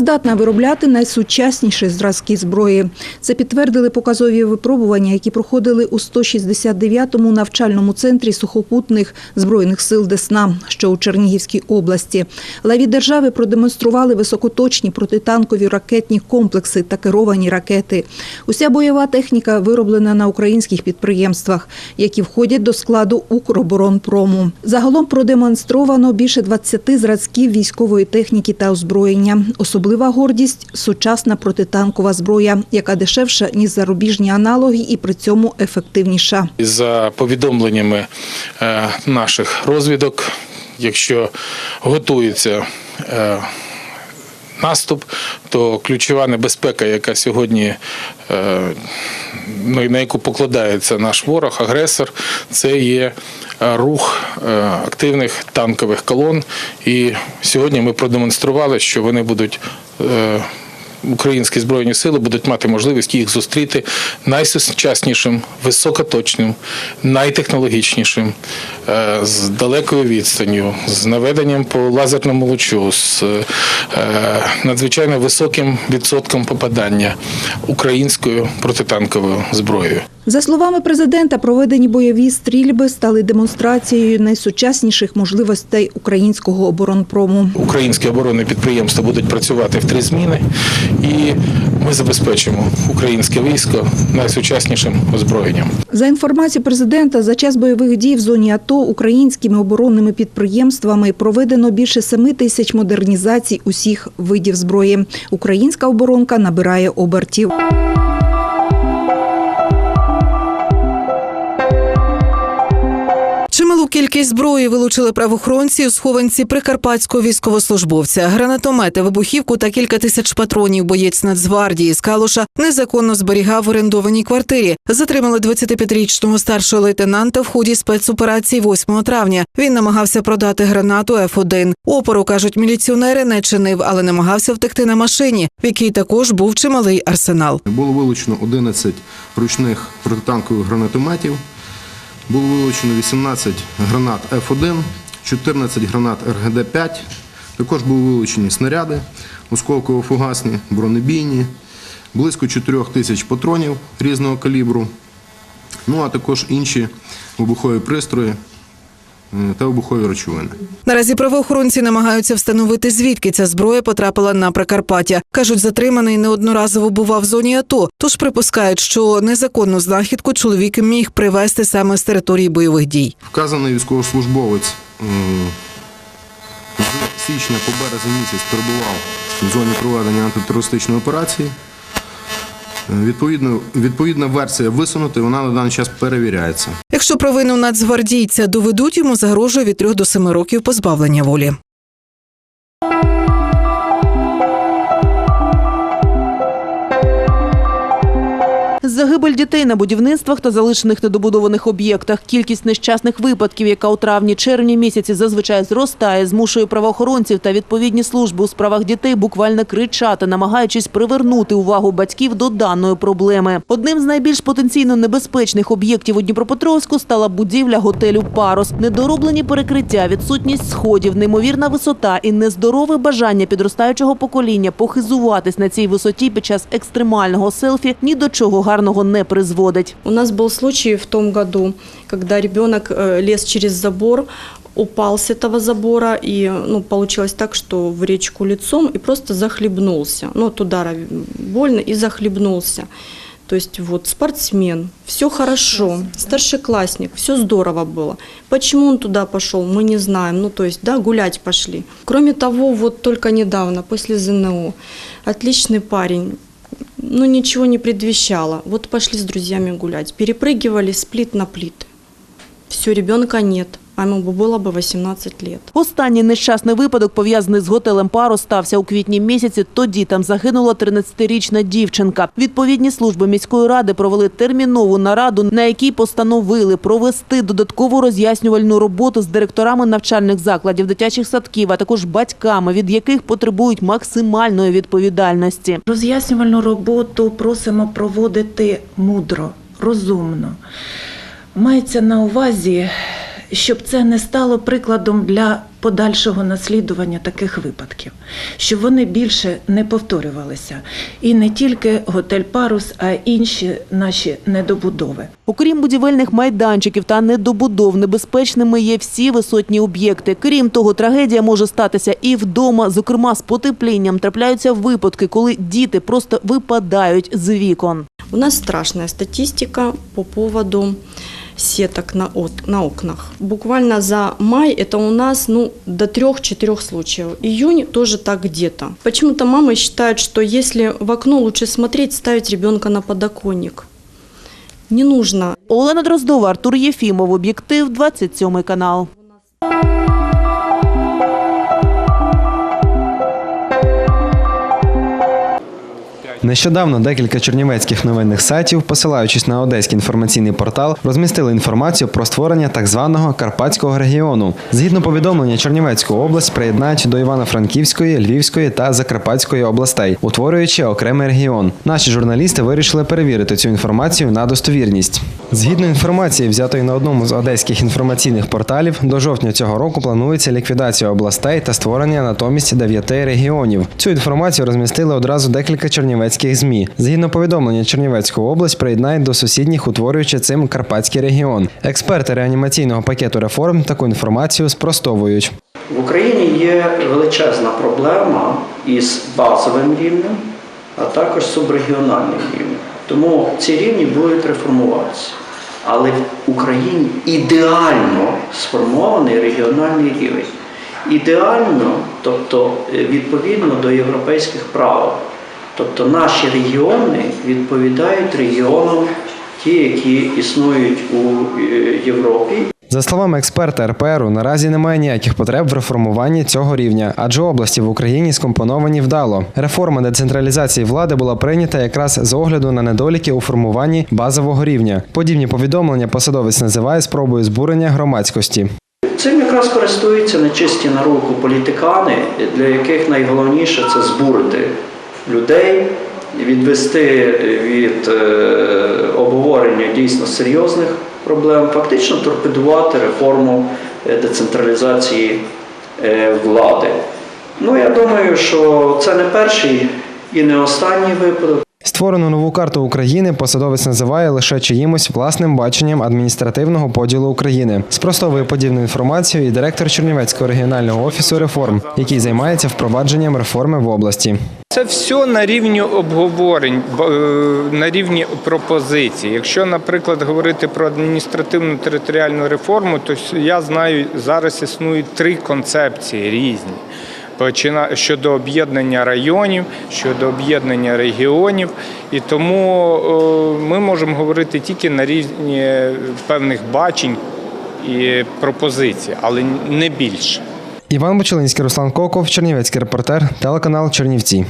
Здатна виробляти найсучасніші зразки зброї. Це підтвердили показові випробування, які проходили у 169-му навчальному центрі сухопутних збройних сил Десна, що у Чернігівській області. Лаві держави продемонстрували високоточні протитанкові ракетні комплекси та керовані ракети. Уся бойова техніка вироблена на українських підприємствах, які входять до складу Укроборонпрому. Загалом продемонстровано більше 20 зразків військової техніки та озброєння. Особлива гордість сучасна протитанкова зброя, яка дешевша ніж зарубіжні аналоги і при цьому ефективніша. За повідомленнями е, наших розвідок, якщо готується е, наступ, то ключова небезпека, яка сьогодні е, ну, на яку покладається наш ворог, агресор, це є е, рух е, активних танкових колон. І сьогодні ми продемонстрували, що вони будуть. Українські збройні сили будуть мати можливість їх зустріти найсучаснішим, високоточним, найтехнологічнішим, е, з далекою відстанню, з наведенням по лазерному лучу, з е, надзвичайно високим відсотком попадання українською протитанковою зброєю. За словами президента, проведені бойові стрільби стали демонстрацією найсучасніших можливостей українського оборонпрому. Українські оборонні підприємства будуть працювати в три зміни, і ми забезпечимо українське військо найсучаснішим озброєнням. За інформацією президента, за час бойових дій в зоні АТО українськими оборонними підприємствами проведено більше 7 тисяч модернізацій усіх видів зброї. Українська оборонка набирає обертів. Кількість зброї вилучили правоохоронці у схованці прикарпатського військовослужбовця. Гранатомети, вибухівку та кілька тисяч патронів боєць Нацгвардії з Калуша незаконно зберігав в орендованій квартирі. Затримали 25-річного старшого лейтенанта в ході спецоперації 8 травня. Він намагався продати гранату Ф1. Опору кажуть, міліціонери не чинив, але намагався втекти на машині, в якій також був чималий арсенал. Було вилучено 11 ручних протитанкових гранатометів, було вилучено 18 гранат F1, 14 гранат РГД-5. Також були вилучені снаряди, осколково-фугасні, бронебійні, близько 4 тисяч патронів різного калібру, ну а також інші вибухові пристрої та вибухові речовини. Наразі правоохоронці намагаються встановити, звідки ця зброя потрапила на Прикарпаття. кажуть, затриманий неодноразово бував в зоні АТО, тож припускають, що незаконну знахідку чоловік міг привезти саме з території бойових дій. Вказаний військовослужбовець е, з січня по березень місяць перебував в зоні проведення антитерористичної операції. Відповідно, відповідна версія висунута, і вона на даний час перевіряється. Якщо провину нацгвардійця доведуть, йому загрожує від 3 до 7 років позбавлення волі. Загибель дітей на будівництвах та залишених недобудованих об'єктах. Кількість нещасних випадків, яка у травні-червні місяці зазвичай зростає, змушує правоохоронців та відповідні служби у справах дітей буквально кричати, намагаючись привернути увагу батьків до даної проблеми. Одним з найбільш потенційно небезпечних об'єктів у Дніпропетровську стала будівля готелю Парус. Недороблені перекриття, відсутність сходів, неймовірна висота і нездорове бажання підростаючого покоління похизуватись на цій висоті під час екстремального селфі ні до чого гарного не призводить. У нас был случай в том году, когда ребенок э, лез через забор, упал с этого забора, и ну, получилось так, что в речку лицом и просто захлебнулся. Ну, от удара больно и захлебнулся. То есть вот спортсмен, все хорошо, старшеклассник, все здорово было. Почему он туда пошел, мы не знаем. Ну, то есть, да, гулять пошли. Кроме того, вот только недавно, после ЗНО, отличный парень, ну, ничего не предвещало. Вот пошли с друзьями гулять, перепрыгивали с плит на плиты. Все, ребенка нет, а ему бы было бы 18 лет. Останній нещасний випадок, пов'язаний з готелем Паро, стався у квітні місяці. Тоді там загинула 13-річна дівчинка. Відповідні служби міської ради провели термінову нараду, на якій постановили провести додаткову роз'яснювальну роботу з директорами навчальних закладів, дитячих садків, а також батьками, від яких потребують максимальної відповідальності. Роз'яснювальну роботу просимо проводити мудро, розумно. Мається на увазі, щоб це не стало прикладом для подальшого наслідування таких випадків, щоб вони більше не повторювалися. І не тільки готель Парус, а й інші наші недобудови. Окрім будівельних майданчиків та недобудов, небезпечними є всі висотні об'єкти. Крім того, трагедія може статися і вдома. Зокрема, з потеплінням трапляються випадки, коли діти просто випадають з вікон. У нас страшная статистика по поводу сеток на, от- на окнах. Буквально за май это у нас ну, до 3-4 случаев. Июнь тоже так где-то. Почему-то мамы считают, что если в окно лучше смотреть, ставить ребенка на подоконник. Не нужно. Олена Дроздова, Артур Єфімов, об'єктив, 27 канал. Нещодавно декілька чернівецьких новинних сайтів, посилаючись на одеський інформаційний портал, розмістили інформацію про створення так званого Карпатського регіону. Згідно повідомлення, Чернівецьку область приєднають до Івано-Франківської, Львівської та Закарпатської областей, утворюючи окремий регіон. Наші журналісти вирішили перевірити цю інформацію на достовірність. Згідно інформації, взятої на одному з одеських інформаційних порталів, до жовтня цього року планується ліквідація областей та створення натомість дев'яти регіонів. Цю інформацію розмістили одразу декілька чернівецьких ЗМІ. Згідно повідомлення, Чернівецьку область приєднають до сусідніх, утворюючи цим Карпатський регіон. Експерти реанімаційного пакету реформ таку інформацію спростовують. В Україні є величезна проблема із базовим рівнем, а також субрегіональним рівнем. Тому ці рівні будуть реформуватися. Але в Україні ідеально сформований регіональний рівень. Ідеально, тобто е, відповідно до європейських правил. Тобто наші регіони відповідають регіонам ті, які існують у е, Європі За словами експерта РПРу, наразі немає ніяких потреб в реформуванні цього рівня, адже області в Україні скомпоновані вдало. Реформа децентралізації влади була прийнята якраз з огляду на недоліки у формуванні базового рівня. Подібні повідомлення посадовець називає спробою збурення громадськості. Цим якраз користуються нечисті на руку політикани, для яких найголовніше це збурити людей, відвести від е, обговорення дійсно серйозних проблем, фактично торпедувати реформу е, децентралізації е, влади. Ну, я думаю, що це не перший і не останній випадок. Створену нову карту України посадовець називає лише чиїмось власним баченням адміністративного поділу України. Спростовує подібну інформацію і директор Чернівецького регіонального офісу реформ, який займається впровадженням реформи в області. Це все на рівні обговорень, е, на рівні пропозицій. Якщо, наприклад, говорити про адміністративну територіальну реформу, то я знаю, зараз існують три концепції різні. Почина- щодо об'єднання районів, щодо об'єднання регіонів, і тому е, ми можемо говорити тільки на рівні певних бачень і пропозицій, але не більше. Іван Бочелинський, Руслан Коков, Чернівецький репортер, телеканал Чернівці.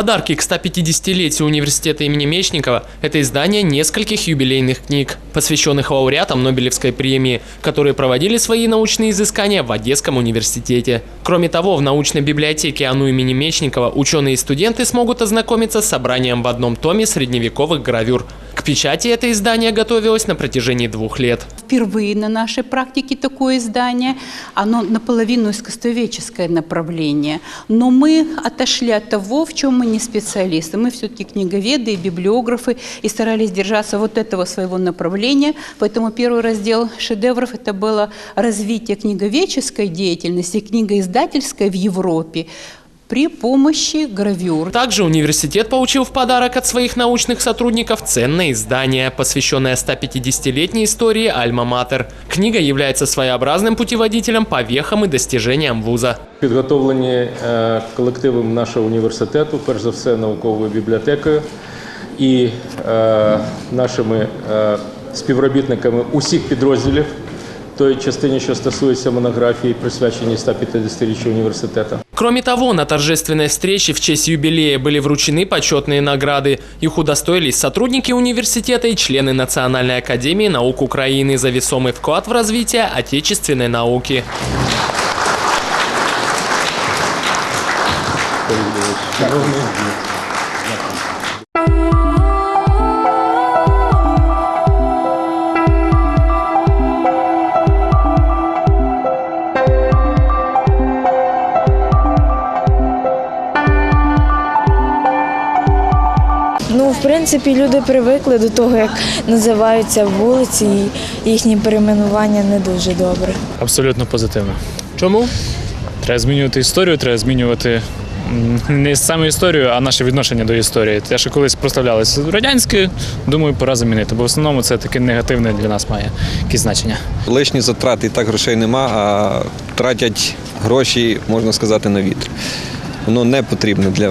Подарки к 150-летию университета имени Мечникова – это издание нескольких юбилейных книг, посвященных лауреатам Нобелевской премии, которые проводили свои научные изыскания в Одесском университете. Кроме того, в научной библиотеке АНУ имени Мечникова ученые и студенты смогут ознакомиться с собранием в одном томе средневековых гравюр. К печати это издание готовилось на протяжении двух лет. Впервые на нашей практике такое издание. Оно наполовину искусствоведческое направление. Но мы отошли от того, в чем мы не специалисты. Мы все-таки книговеды и библиографы и старались держаться вот этого своего направления. Поэтому первый раздел шедевров – это было развитие книговедческой деятельности, книгоиздательской в Европе при помощи гравюр. Также университет получил в подарок от своих научных сотрудников ценное издание, посвященное 150-летней истории Альма-Матер. Книга является своеобразным путеводителем по вехам и достижениям вуза. Підготовлені е, колективом нашого університету, перш за все науковою бібліотекою і е, нашими е, співробітниками усіх підрозділів тої частині, що стосується монографії, присвяченій 150-річчю університету. Кроме того, на торжественной встрече в честь юбилея были вручены почетные награды. Их удостоились сотрудники университета и члены Национальной академии наук Украины за весомый вклад в развитие отечественной науки. Дякую. Принципі, люди привикли до того, як називаються вулиці, і їхні перейменування не дуже добре. Абсолютно позитивно. Чому? Треба змінювати історію, треба змінювати не саме історію, а наше відношення до історії. Те, що колись прославлялося радянське, думаю, пора замінити. Бо в основному це таке негативне для нас має якісь значення. Лишні затрати і так грошей нема, а тратять гроші, можна сказати, на вітер. Воно не потрібно для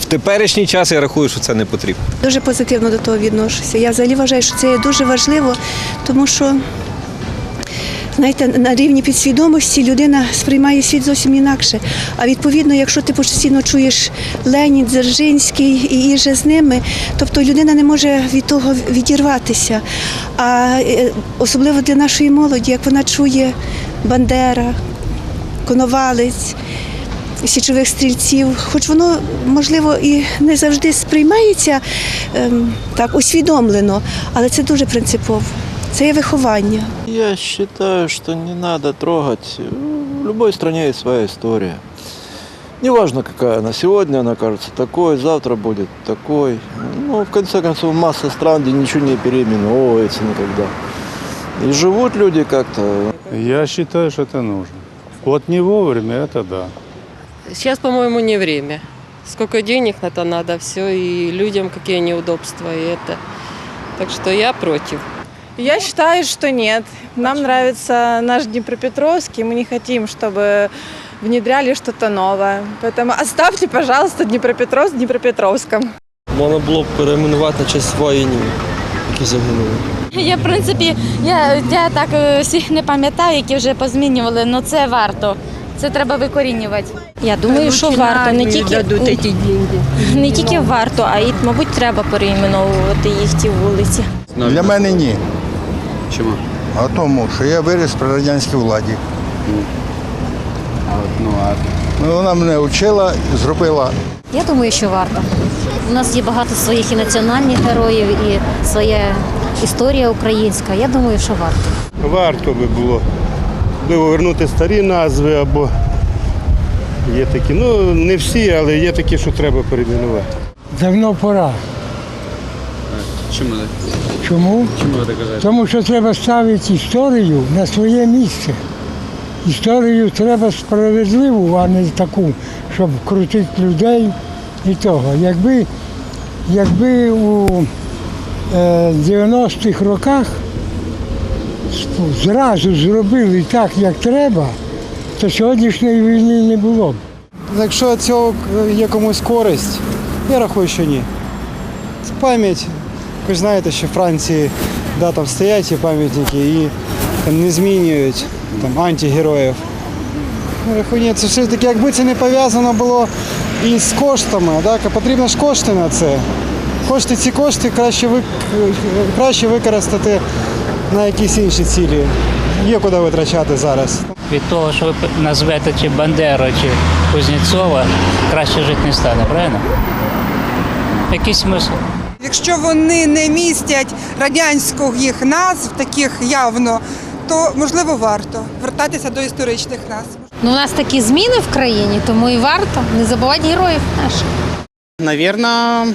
в теперішній час. Я рахую, що це не потрібно. Дуже позитивно до того відношуся. Я взагалі вважаю, що це є дуже важливо, тому що. Знаєте, на рівні підсвідомості людина сприймає світ зовсім інакше. А відповідно, якщо ти постійно чуєш Ленін, Дзержинський і іже з ними, тобто людина не може від того відірватися. А е, особливо для нашої молоді, як вона чує Бандера, Коновалець, січових стрільців, хоч воно, можливо, і не завжди сприймається ем, так усвідомлено, але це дуже принципово. Це є виховання. Я считаю, что не надо трогать. В любой стране есть своя история. Неважно, какая она сегодня, она кажется такой, завтра будет такой. Ну, в конце концов, масса стран, где ничего не переименовывается никогда. И живут люди как-то. Я считаю, что это нужно. Вот не вовремя, это да. Сейчас, по-моему, не время. Сколько денег на это надо, все, и людям какие неудобства, и это. Так что я против. Я считаю, что нет. Нам нравится наш Днепропетровск, и мы не хотим, чтобы внедряли что-то новое. Поэтому оставьте, пожалуйста, Днепропетровск Днепропетровском. Можна було б перейменувати на честь воїнів, які загинули. Я, в принципі, я, я так е, всіх не пам'ятаю, які вже позмінювали, але це варто. Це треба викорінювати. Я думаю, що варто не тільки не тільки варто, а й, мабуть, треба переіменовувати їх ті вулиці. Для мене ні. Чому? А тому, що я виріс при радянській владі. Ну, Ну, Вона мене вчила, зробила Я думаю, що варто. У нас є багато своїх і національних героїв, і своя історія українська. Я думаю, що варто. Варто би було. Можливо, вернути старі назви або є такі. Ну, не всі, але є такі, що треба перейменувати. Давно пора. чому не? Чому? Чому ви так кажете? Тому що треба ставити історію на своє місце. Історію треба справедливу, а не таку, щоб крутити людей і того. Якби, якби у е, 90-х роках зразу зробили так, як треба, то сьогоднішньої війни не було б. Якщо цього є комусь користь, я рахую, що ні. Це пам'ять. Ви ж знаєте, що в Франції да, там стоять ці пам'ятники і там, не змінюють там, антигероїв. Ні, це все-таки, якби це не пов'язано було із коштами, так, потрібно ж кошти на це. Кошти, ці кошти краще, вик... краще використати на якісь інші цілі. Є куди витрачати зараз. Від того, що ви назвете чи Бандеру, чи Кузнєцова, краще жити не стане, правильно? Який смисл? Якщо вони не містять радянських назв, таких явно, то можливо варто вертатися до історичних назв. Ну, у нас такі зміни в країні, тому і варто не забувати героїв наших. Наверное,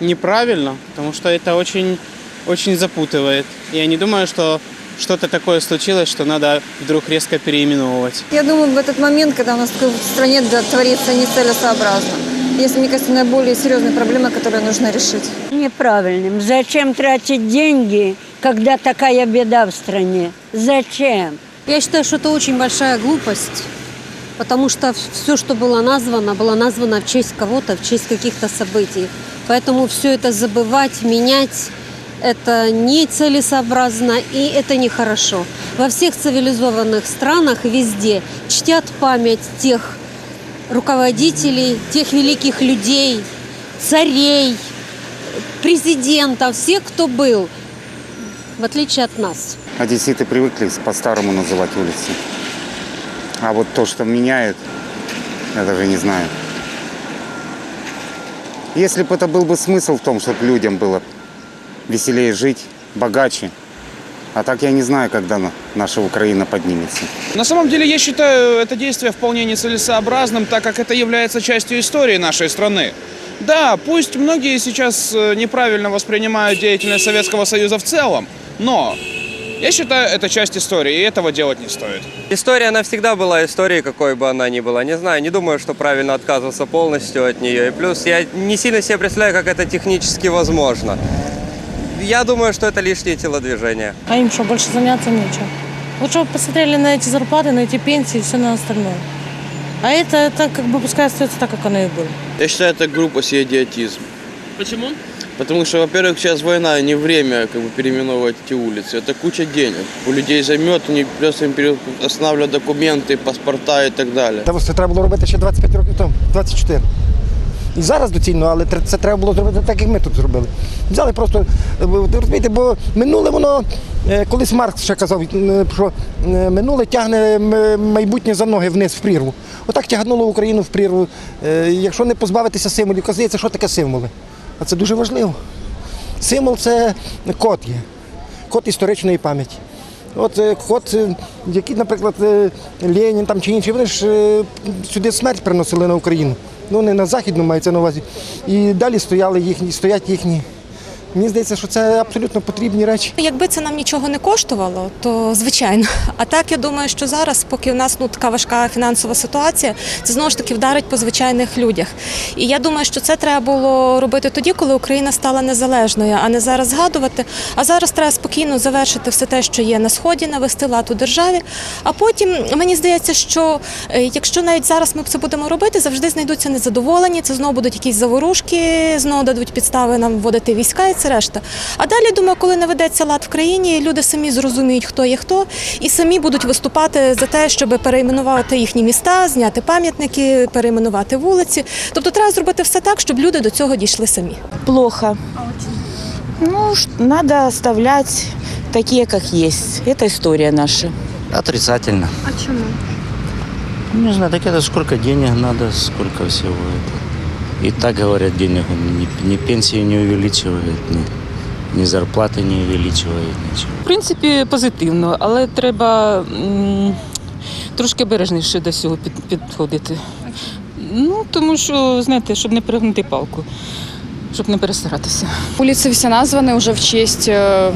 неправильно, потому что это очень, очень запутывает. Я не думаю, что что-то такое случилось, что надо вдруг резко переименовывать. Я думаю, в этот момент, когда у нас в стране да, творится нецелесообразно. Есть, мне кажется, наиболее серьезные проблемы, которые нужно решить. Неправильным. Зачем тратить деньги, когда такая беда в стране? Зачем? Я считаю, что это очень большая глупость, потому что все, что было названо, было названо в честь кого-то, в честь каких-то событий. Поэтому все это забывать, менять, это нецелесообразно и это нехорошо. Во всех цивилизованных странах везде чтят память тех руководителей, тех великих людей, царей, президентов, всех, кто был, в отличие от нас. Одесситы привыкли по-старому называть улицы. А вот то, что меняют, я даже не знаю. Если бы это был бы смысл в том, чтобы людям было веселее жить, богаче, а так я не знаю, когда на- наша Украина поднимется. На самом деле, я считаю это действие вполне нецелесообразным, так как это является частью истории нашей страны. Да, пусть многие сейчас э, неправильно воспринимают деятельность Советского Союза в целом, но я считаю, это часть истории, и этого делать не стоит. История, она всегда была историей, какой бы она ни была. Не знаю, не думаю, что правильно отказываться полностью от нее. И плюс я не сильно себе представляю, как это технически возможно. Я думаю, что это лишние телодвижения. А им что, больше заняться нечем? Лучше бы посмотрели на эти зарплаты, на эти пенсии и все на остальное. А это, это как бы пускай остается так, как оно и было. Я считаю, это глупость и идиотизм. Почему? Потому что, во-первых, сейчас война, не время как бы переименовывать эти улицы. Это куча денег. У людей займет, они просто им останавливают документы, паспорта и так далі. Та треба було робити ще 25 років тому, 24. І зараз доцільно, але це треба було зробити так, як ми тут зробили. Взяли просто, е, розумієте, бо минуле воно, е, колись Маркс ще казав, е, що минуле тягне майбутнє за ноги вниз в прірву. Отак тягнуло Україну в прірву. Якщо не позбавитися символів, казається, що таке символи? А це дуже важливо. Символ це код є, код історичної пам'яті. От код, який, наприклад, Ленін там чи інші, вони ж сюди смерть приносили на Україну. Ну, не на Західну мається на увазі. І далі стояли їхні, стоять їхні. Мені здається, що це абсолютно потрібні речі. Якби це нам нічого не коштувало, то звичайно. А так я думаю, що зараз, поки у нас ну така важка фінансова ситуація, це знову ж таки вдарить по звичайних людях. І я думаю, що це треба було робити тоді, коли Україна стала незалежною, а не зараз згадувати. А зараз треба спокійно завершити все те, що є на сході, навести лад у державі. А потім мені здається, що е, якщо навіть зараз ми це будемо робити, завжди знайдуться незадоволені. Це знову будуть якісь заворушки, знову дадуть підстави нам вводити війська і це решта. А далі думаю, коли наведеться лад в країні, люди самі зрозуміють, хто є хто, і самі будуть виступати за те, щоб перейменувати їхні міста, зняти пам'ятники, перейменувати вулиці. Тобто треба зробити все так, щоб люди до цього дійшли самі. Плохо. Ну, ш- надо оставлять такие, как есть. Это история наша. Отрицательно. А чему? Не знаю, так это сколько денег надо, сколько всего это. И так говорят, денег ни, ни пенсии не увеличивает, ни, ни зарплаты не увеличивает, ничего. В принципі, позитивно, але треба м, трошки обережніше до цього під, підходити. Ну, тому що, знаєте, щоб не перегнути палку, щоб не перестаратися. Улицы все названы уже в честь э,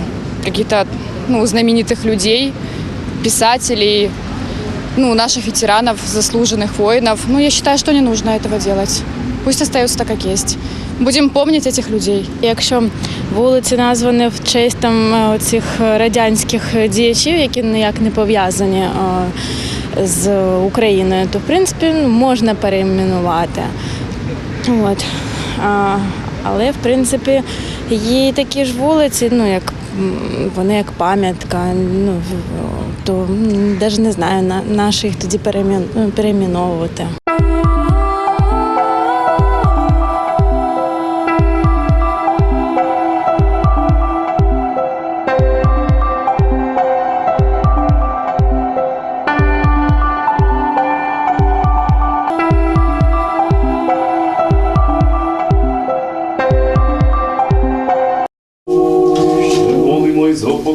каких-то ну, знаменитых людей, писателей, ну, наших ветеранов, заслуженных воинов. Ну, я считаю, что не нужно этого делать. Пусть остается так, как есть. Будем помнить этих людей. Якщо вулиці названі в честь там цих радянських діячів, які ніяк не пов'язані е, з Україною, то в принципі ну, можна перейменувати. От. А, але в принципі є такі ж вулиці, ну як вони як пам'ятка. Ну то навіть не знаю, на наші їх тоді переймен- перейменовувати.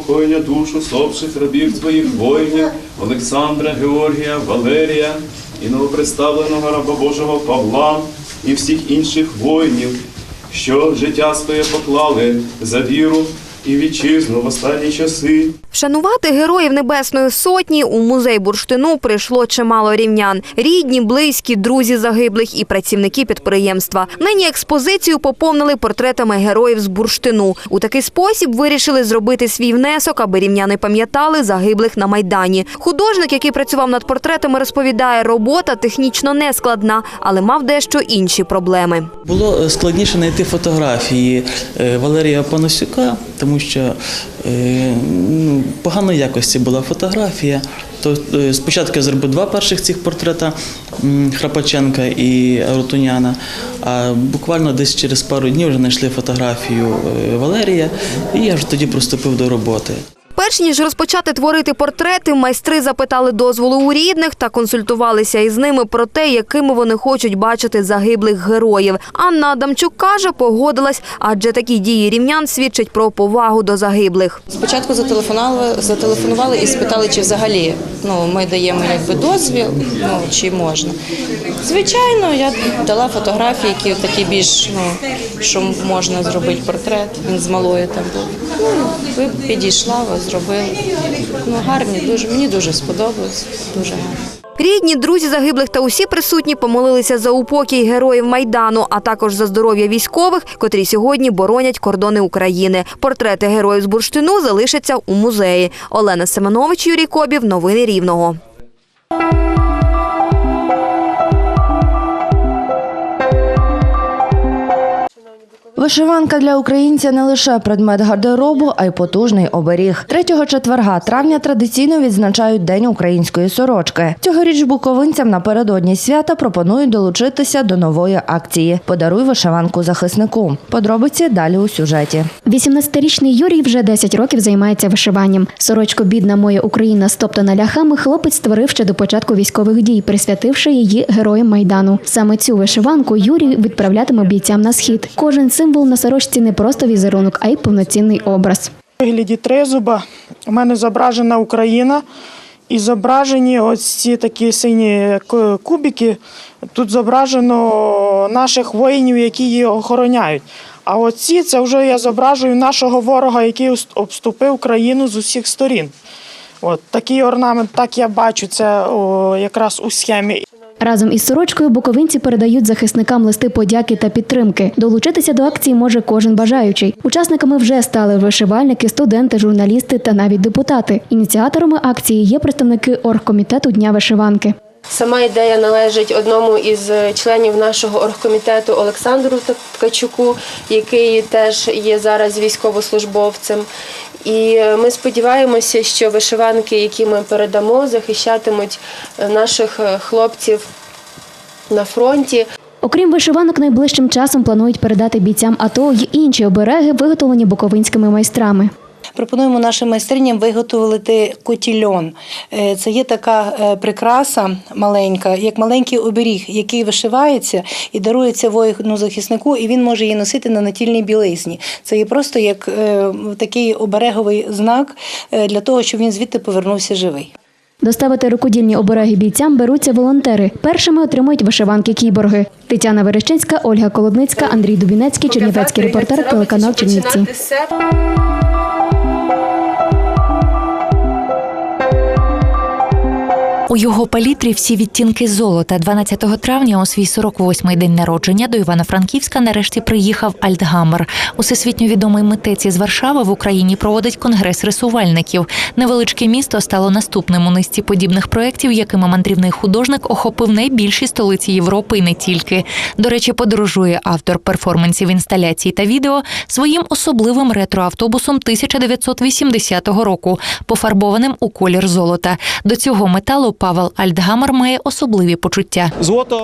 Упокоєння душ усопших рабів твоїх воїнів Олександра, Георгія, Валерія і новоприставленого раба Божого Павла і всіх інших воїнів, що життя своє поклали за віру і вітчизну в останні часи. Вшанувати героїв Небесної Сотні у музей бурштину прийшло чимало рівнян. Рідні, близькі, друзі загиблих і працівники підприємства. Нині експозицію поповнили портретами героїв з бурштину. У такий спосіб вирішили зробити свій внесок, аби рівняни пам'ятали загиблих на Майдані. Художник, який працював над портретами, розповідає, робота технічно не складна, але мав дещо інші проблеми. Було е, складніше знайти фотографії е, Валерія Панасюка, тому що е, ну, поганої якості була фотографія. То е, спочатку я зробив два перших цих портрета Храпаченка і Рутуняна, а буквально десь через пару днів вже знайшли фотографію е, Валерія, і я вже тоді приступив до роботи. Перш ніж розпочати творити портрети, майстри запитали дозволу у рідних та консультувалися із ними про те, якими вони хочуть бачити загиблих героїв. Анна Адамчук каже, погодилась, адже такі дії рівнян свідчать про повагу до загиблих. Спочатку зателефонували, зателефонували і спитали, чи взагалі ну, ми даємо якби дозвіл, ну, чи можна. Звичайно, я дала фотографії, які такі більш, ну, що можна зробити портрет. Він з малою там був. Ну, підійшла, ви зробили. Ну, гарні, дуже, мені дуже сподобалось, дуже гарно. Рідні, друзі загиблих та усі присутні помолилися за упокій героїв Майдану, а також за здоров'я військових, котрі сьогодні боронять кордони України. Портрети героїв з бурштину залишаться у музеї. Олена Семенович, Юрій Кобів. Новини Рівного. Вишиванка для українця не лише предмет гардеробу, а й потужний оберіг. Третього четверга травня традиційно відзначають День української сорочки. Цьогоріч буковинцям напередодні свята пропонують долучитися до нової акції Подаруй вишиванку захиснику. Подробиці далі у сюжеті. 18-річний Юрій вже 10 років займається вишиванням. Сорочку Бідна моя Україна стоптана ляхами хлопець створив ще до початку військових дій, присвятивши її героям Майдану. Саме цю вишиванку Юрій відправлятиме бійцям на схід. Кожен символ на сорочці не просто візерунок, а й повноцінний образ. У вигляді тризуба у мене зображена Україна і зображені ось ці такі сині ку- кубики. Тут зображено наших воїнів, які її охороняють. А оці це вже я зображую нашого ворога, який обступив країну з усіх сторін. От такий орнамент, так я бачу, це о, якраз у схемі. Разом із сорочкою буковинці передають захисникам листи подяки та підтримки. Долучитися до акції може кожен бажаючий. Учасниками вже стали вишивальники, студенти, журналісти та навіть депутати. Ініціаторами акції є представники оргкомітету Дня вишиванки. Сама ідея належить одному із членів нашого оргкомітету Олександру Ткачуку, який теж є зараз військовослужбовцем. І ми сподіваємося, що вишиванки, які ми передамо, захищатимуть наших хлопців на фронті. Окрім вишиванок, найближчим часом планують передати бійцям АТО й інші обереги, виготовлені буковинськими майстрами. Пропонуємо нашим майстриням виготовити котільон. Е, Це є така е, прикраса маленька, як маленький оберіг, який вишивається і дарується воїну захиснику, і він може її носити на натільній білизні. Це є просто як е, такий обереговий знак для того, щоб він звідти повернувся живий. Доставити рукодільні обереги бійцям беруться волонтери. Першими отримують вишиванки кіборги. Тетяна Верещинська, Ольга Колодницька, Андрій Дубінецький, Чернівецький репортер, телеканал Чернівці. У його палітрі всі відтінки золота. 12 травня у свій 48-й день народження до Івано-Франківська нарешті приїхав Альтгамер. Усесвітньо відомий митець із Варшави в Україні проводить конгрес рисувальників. Невеличке місто стало наступним у низці подібних проєктів, якими мандрівний художник охопив найбільші столиці Європи і не тільки. До речі, подорожує автор перформансів інсталяцій та відео своїм особливим ретроавтобусом 1980 року, пофарбованим у колір золота. До цього металу Павел Альтгамер має особливі почуття.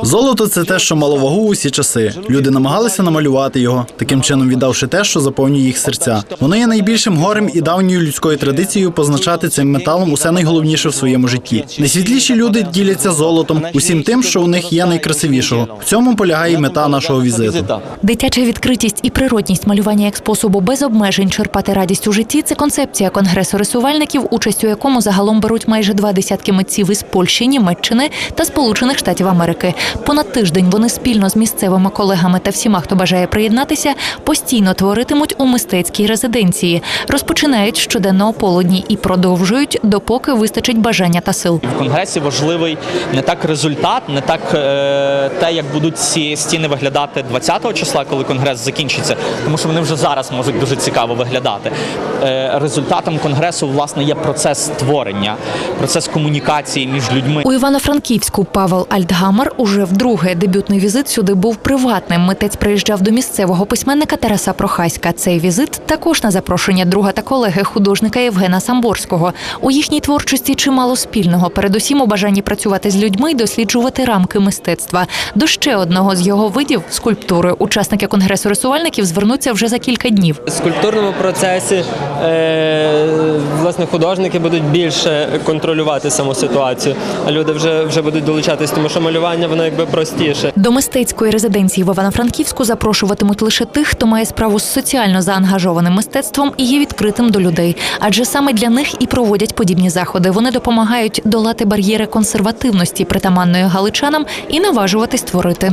Золото це те, що мало вагу усі часи. Люди намагалися намалювати його, таким чином віддавши те, що заповнює їх серця. Воно є найбільшим горем і давньою людською традицією позначати цим металом усе найголовніше в своєму житті. Найсвітліші люди діляться золотом, усім тим, що у них є найкрасивішого. В цьому полягає мета нашого візиту. Дитяча відкритість і природність малювання як способу без обмежень черпати радість у житті це концепція конгресу рисувальників, участь у якому загалом беруть майже два десятки митців із Польщі, Німеччини та Сполучених Штатів Америки. Понад тиждень вони спільно з місцевими колегами та всіма, хто бажає приєднатися, постійно творитимуть у мистецькій резиденції. Розпочинають щоденно о полудні і продовжують, допоки вистачить бажання та сил. В конгресі важливий не так результат, не так е, те, як будуть ці стіни виглядати 20-го числа, коли конгрес закінчиться, тому що вони вже зараз можуть дуже цікаво виглядати. Е, результатом конгресу власне є процес створення, процес комунікації між людьми. У Івано-Франківську Павел Альтгамер уже вдруге дебютний візит сюди був приватним. Митець приїжджав до місцевого письменника Тараса Прохаська. Цей візит також на запрошення друга та колеги художника Євгена Самборського. У їхній творчості чимало спільного. Передусім у бажанні працювати з людьми і досліджувати рамки мистецтва. До ще одного з його видів скульптури. Учасники конгресу рисувальників звернуться вже за кілька днів. В скульптурному процесі е, власне художники будуть більше контролювати саму ситуацію, а люди вже, вже будуть долучатись, тому що малювання воно якби простіше. До мистецької резиденції в Івано-Франківську запрошуватимуть лише тих, хто має справу з соціально заангажованим мистецтвом і є відкритим до людей. Адже саме для них і проводять подібні заходи. Вони допомагають долати бар'єри консервативності, притаманної галичанам, і наважуватись творити.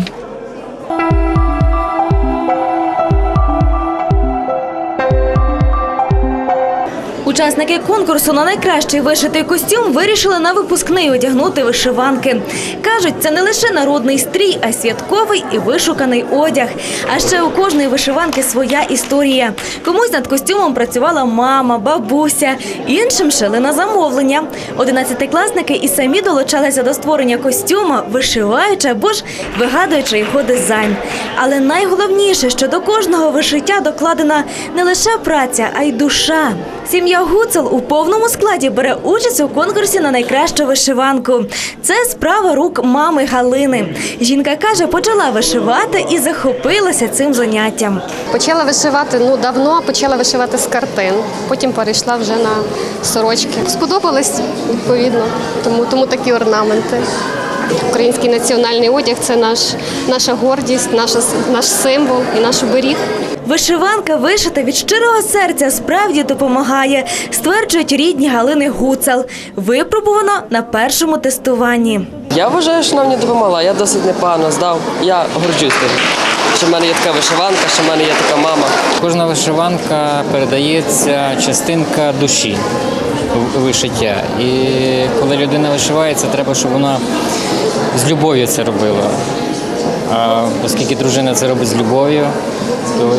Учасники конкурсу на найкращий вишитий костюм вирішили на випускний одягнути вишиванки. Кажуть, це не лише народний стрій, а святковий і вишуканий одяг. А ще у кожної вишиванки своя історія. Комусь над костюмом працювала мама, бабуся, іншим шили на замовлення. Одинадцятикласники і самі долучалися до створення костюма, вишиваючи або ж вигадуючи його дизайн. Але найголовніше, що до кожного вишиття докладена не лише праця, а й душа. Сім'я Гуцел у повному складі бере участь у конкурсі на найкращу вишиванку. Це справа рук мами Галини. Жінка каже, почала вишивати і захопилася цим заняттям. Почала вишивати ну давно, почала вишивати з картин. Потім перейшла вже на сорочки. Сподобалось відповідно, тому, тому такі орнаменти. Український національний одяг це наш, наша гордість, наша, наш символ і наш оберіг. Вишиванка вишита від щирого серця справді допомагає, стверджують рідні Галини Гуцел. Випробувано на першому тестуванні. Я вважаю, що нам не допомогла. Я досить непогано здав. Я горджусь тим, що в мене є така вишиванка, що в мене є така мама. Кожна вишиванка передається частинка душі вишиття. І коли людина вишивається, треба, щоб вона з любов'ю це робила. А оскільки дружина це робить з любов'ю, то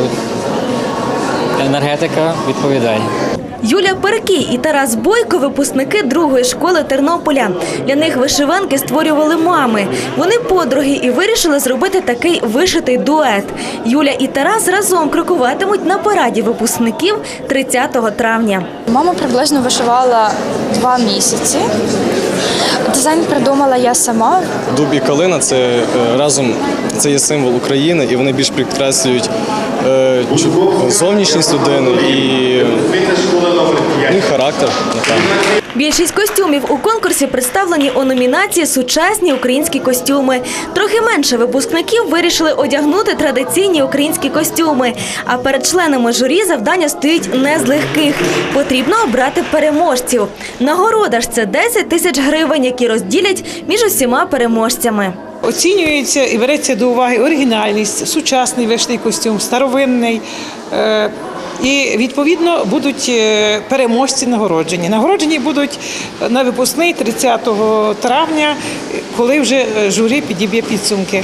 енергетика відповідає. Юля Перкій і Тарас Бойко випускники другої школи Тернополя. Для них вишиванки створювали мами. Вони подруги і вирішили зробити такий вишитий дует. Юля і Тарас разом крокуватимуть на параді випускників 30 травня. Мама приблизно вишивала два місяці. Дизайн придумала я сама. Дуб і калина це е, разом це є символ України, і вони більш підкреслюють зовнішність людини і, ну, і характер, напевно. Більшість костюмів у конкурсі представлені у номінації Сучасні українські костюми. Трохи менше випускників вирішили одягнути традиційні українські костюми. А перед членами журі завдання стоїть не з легких. Потрібно обрати переможців. Нагорода ж це 10 тисяч гривень, які розділять між усіма переможцями. Оцінюється і береться до уваги оригінальність, сучасний вишний костюм, старовинний. Е, І відповідно будуть е, переможці нагороджені. Нагороджені будуть на випускний 30 травня, коли вже е, журі підіб'є підсумки.